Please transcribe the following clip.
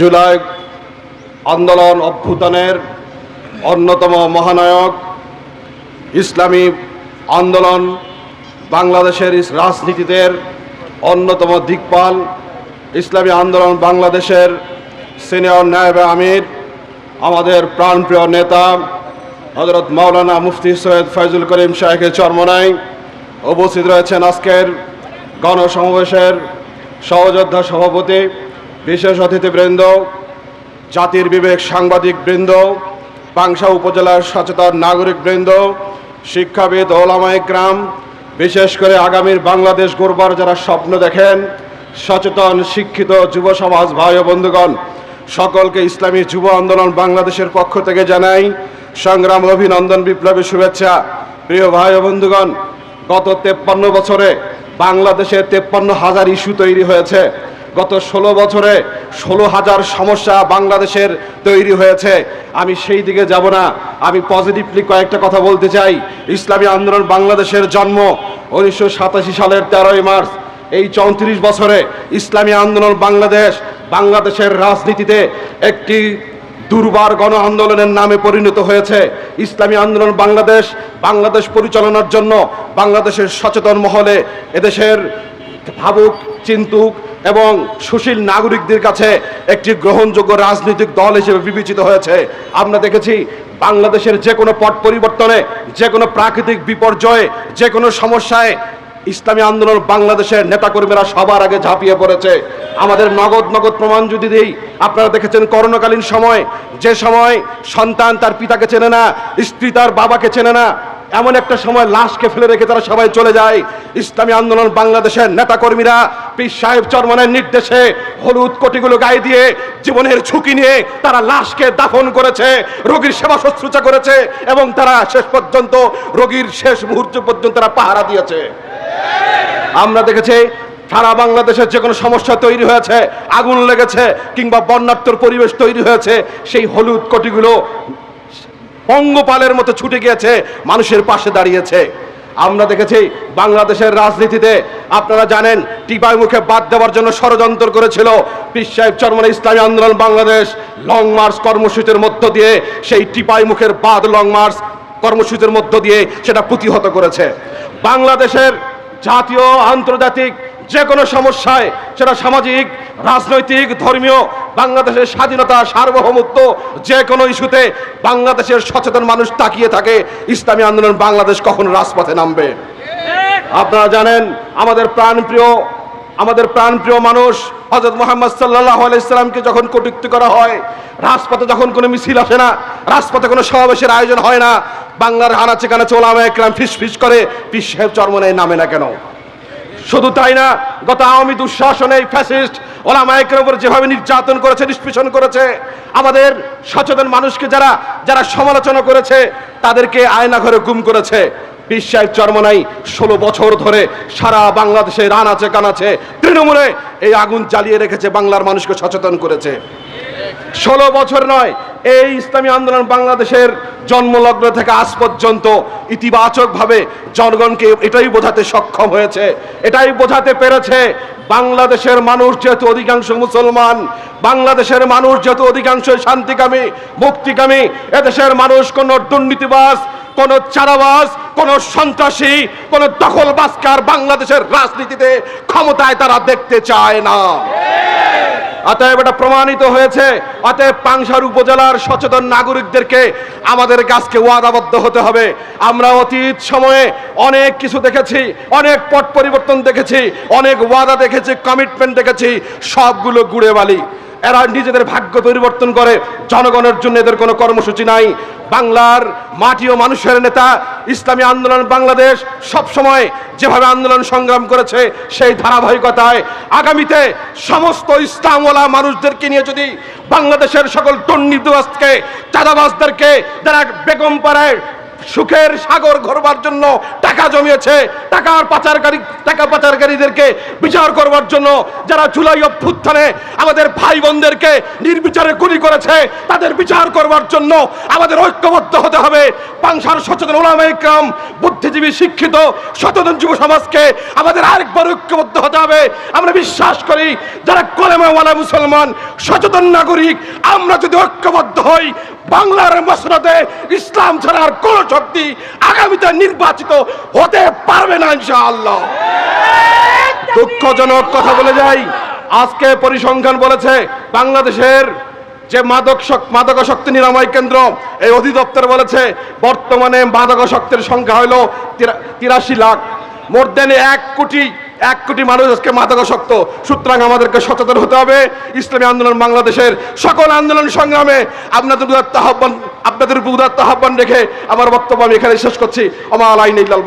জুলাই আন্দোলন অভ্যুত্থানের অন্যতম মহানায়ক, ইসলামী আন্দোলন বাংলাদেশের রাজনীতিতে অন্যতম দিকপাল, ইসলামী আন্দোলন বাংলাদেশের সিনিয়র নায়েবে আমির, আমাদের প্রাণপ্রিয় নেতা হজরত মাওলানা মুফতি সৈয়দ ফয়জুল করিম শাহেখের চরমনাই উপস্থিত রয়েছেন আজকের গণসমাবেশের সহযোদ্ধা সভাপতি বিশেষ অতিথিবৃন্দ, জাতির বিবেক সাংবাদিক বৃন্দ পাংশা উপজেলার সচেতন নাগরিক বৃন্দ শিক্ষাবিদ ওলামাই গ্রাম, বিশেষ করে আগামীর বাংলাদেশ গড়বার যারা স্বপ্ন দেখেন, সচেতন, শিক্ষিত যুব সমাজ ভাই ও বন্ধুগণ, সকলকে ইসলামী যুব আন্দোলন বাংলাদেশের পক্ষ থেকে জানাই সংগ্রাম, অভিনন্দন, বিপ্লবী শুভেচ্ছা। প্রিয় ভাই ও বন্ধুগণ, গত তেপ্পান্ন বছরে বাংলাদেশে তেপ্পান্ন হাজার ইস্যু তৈরি হয়েছে। গত ষোলো বছরে ষোলো হাজার সমস্যা বাংলাদেশের তৈরি হয়েছে। আমি সেই দিকে যাব না। আমি পজিটিভলি কয়েকটা কথা বলতে চাই। ইসলামী আন্দোলন বাংলাদেশের জন্ম উনিশশো সাতাশি সালের তেরোই মার্চ। এই চৌত্রিশ বছরে ইসলামী আন্দোলন বাংলাদেশ বাংলাদেশের রাজনীতিতে একটি দুর্বার গণ আন্দোলনের নামে পরিণত হয়েছে। ইসলামী আন্দোলন বাংলাদেশ বাংলাদেশ পরিচালনার জন্য বাংলাদেশের সচেতন মহলে এদেশের ভাবুক, চিন্তুক এবং সুশীল নাগরিকদের কাছে একটি গ্রহণযোগ্য রাজনৈতিক দল হিসেবে বিবেচিত হয়েছে। আমরা দেখেছি বাংলাদেশের যে কোনো পট পরিবর্তনে যে কোনো প্রাকৃতিক বিপর্যয়ে যে কোনো সমস্যায় ইসলামী আন্দোলন বাংলাদেশের নেতাকর্মীরা সবার আগে ঝাঁপিয়ে পড়েছে। আমাদের নগদ নগদ প্রমাণ যদি দিই, আপনারা দেখেছেন করোনাকালীন সময়, যে সময় সন্তান তার পিতাকে চেনে না, স্ত্রী তার বাবাকে চেনে না এমন একটা সময় লাশকে ফেলে রেখে তারা সবাই চলে যায়। ইসলামী আন্দোলন বাংলাদেশের নেতাকর্মীরা, পীর সাহেব চরমনের নির্দেশে হলুদ কোটিগুলো গায়ে দিয়ে জীবনের ঝুঁকি নিয়ে তারা লাশকে দাফন করেছে, রোগীর সেবা শুশ্রূষা করেছে এবং তারা শেষ পর্যন্ত রোগীর শেষ মুহূর্ত পর্যন্ত তারা পাহারা দিয়েছে। আমরা দেখেছি সারা বাংলাদেশের যে কোনো সমস্যা তৈরি হয়েছে, আগুন লেগেছে কিংবা বন্যাত্মর পরিবেশ তৈরি হয়েছে, সেই হলুদ কোটিগুলো পঙ্গপালের মতো ছুটে গিয়েছে, মানুষের পাশে দাঁড়িয়েছে। আমরা দেখেছি বাংলাদেশের রাজনীতিতে, আপনারা জানেন, টিপাই মুখে বাদ দেওয়ার জন্য ষড়যন্ত্র করেছিল। পীর সাহেব চরমনে ইসলামী আন্দোলন, বাংলাদেশ লং মার্চ কর্মসূচির মধ্য দিয়ে, সেই টিপাই মুখের বাদ লং মার্চ কর্মসূচির মধ্য দিয়ে সেটা প্রতিহত করেছে। বাংলাদেশের জাতীয়, আন্তর্জাতিক যে কোনো সমস্যায় সেটা সামাজিক, রাজনৈতিক, ধর্মীয় বাংলাদেশের স্বাধীনতা, সার্বভৌমত্ব যে কোনো ইস্যুতে বাংলাদেশের সচেতন মানুষ তাকিয়ে থাকে, ইসলামী আন্দোলন বাংলাদেশ কখন রাজপথে নামবে? আপনারা জানেন, আমাদের প্রাণপ্রিয় আমাদের প্রাণপ্রিয় মানুষ হজরত মোহাম্মদ সাল্লাহ আলাইসাল্লামকে যখন কটুক্তি করা হয়, রাজপথে যখন কোনো মিছিল আসে না, রাজপথে কোনো সমাবেশের আয়োজন হয় না, বাংলার আনাচে কানাচে ওলামা একরাম ফিস ফিস করে পিস সাহেব চর্মনায় নামে না কেন? শুধু তাই না, গত আওয়ামী দুঃশাসনে ফ্যাসিস্ট ওলামায়কের উপর যেভাবে নির্যাতন করেছে, নিষ্পেষণ করেছে, আমাদের সচেতন মানুষকে যারা যারা সমালোচনা করেছে, তাদেরকে আয়না ঘরে গুম করেছে। বিশ্বাস চর্মনাই ষোলো বছর ধরে সারা বাংলাদেশে রানাচে কানাচে তৃণমূলে এই আগুন জ্বালিয়ে রেখেছে, বাংলার মানুষকে সচেতন করেছে। ষোলো বছর নয়, এই ইসলামী আন্দোলন বাংলাদেশের জন্মলগ্ন থেকে আজ পর্যন্ত ইতিবাচকভাবে জনগণকে এটাই বোঝাতে সক্ষম হয়েছে, এটাই বোঝাতে পেরেছে বাংলাদেশের মানুষ যেহেতু অধিকাংশ মুসলমান, বাংলাদেশের মানুষ যেহেতু অধিকাংশ শান্তিকামী, মুক্তিকামী, এদেশের মানুষ কোনো দুর্নীতিবাস কোন চারাবাস কোন সন্ত্রাসী, কোন দখলবাজকার বাংলাদেশের রাজনীতিতে ক্ষমতায় তারা দেখতে চায় না। অতএব এটা প্রমাণিত হয়েছে। অতএব পাংশার উপজেলার সচেতন নাগরিকদেরকে আমাদের কাজকে ওয়াদাবদ্ধ হতে হবে। আমরা অতীত সময়ে অনেক কিছু দেখেছি, অনেক পট পরিবর্তন দেখেছি, অনেক ওয়াদা দেখেছি কমিটমেন্ট দেখেছি, সবগুলো গুড়ে বালি এরা নিজেদের ভাগ্য পরিবর্তন করে। জনগণের জন্য এদের কোনো কর্মসূচি নাই। বাংলার মাটি ও মানুষের নেতা, ইসলামী আন্দোলন বাংলাদেশ সব সময় যেভাবে আন্দোলন সংগ্রাম করেছে, সেই ধারাবাহিকতায়। আগামীতে সমস্ত ইসলামওয়ালা মানুষদেরকে নিয়ে যদি বাংলাদেশের সকল দুর্নীতিবাজকে চাঁদাবাজদেরকে, যারা বেগম পাড়ায় সুখের সাগর ঘরবার জন্য টাকা জমিয়েছে। টাকার পাচারকারী টাকা পাচারকারীদেরকে বিচার করবার জন্য যারা জুলাই অভ্যুত্থানে আমাদের ভাই বোনদেরকে নির্বিচারে গুলি করেছে, তাদের বিচার করবার জন্য আমাদের ঐক্যবদ্ধ হতে হবে। পাংশার সচেতন ওলামা ইকরাম, বুদ্ধিজীবী শিক্ষিত, সচেতন যুব সমাজকে আমাদের আরেকবার ঐক্যবদ্ধ হতে হবে। আমরা বিশ্বাস করি, যারা কলেমাওয়ালা মুসলমান, সচেতন নাগরিক, আমরা যদি ঐক্যবদ্ধ হই, বাংলার মসনদে ইসলাম ছাড়া আর কোন শক্তি আগামীতে নির্বাচিত হতে পারবে না ইনশাআল্লাহ। দুঃখজনক কথা বলে যাই, আজকে পরিসংখ্যান বলেছে বাংলাদেশের যে মাদক মাদকাসক্তি নিরাময় কেন্দ্র, এই অধিদপ্তর বলেছে বর্তমানে মাদকাসক্তের সংখ্যা হলো তিরাশি লাখ। মোর দেন এক কোটি এক কোটি মানুষ আজকে মাদকাসক্ত সুতরাং আমাদেরকে সচেতন হতে হবে। ইসলামী আন্দোলন বাংলাদেশের সকল আন্দোলন সংগ্রামে আপনাদের উদাত্ত আহ্বান আপনাদের উপর উদাত্ত আহ্বান রেখে আমার বক্তব্য আমি এখানে শেষ করছি। আমার আলাইন ইল্লাল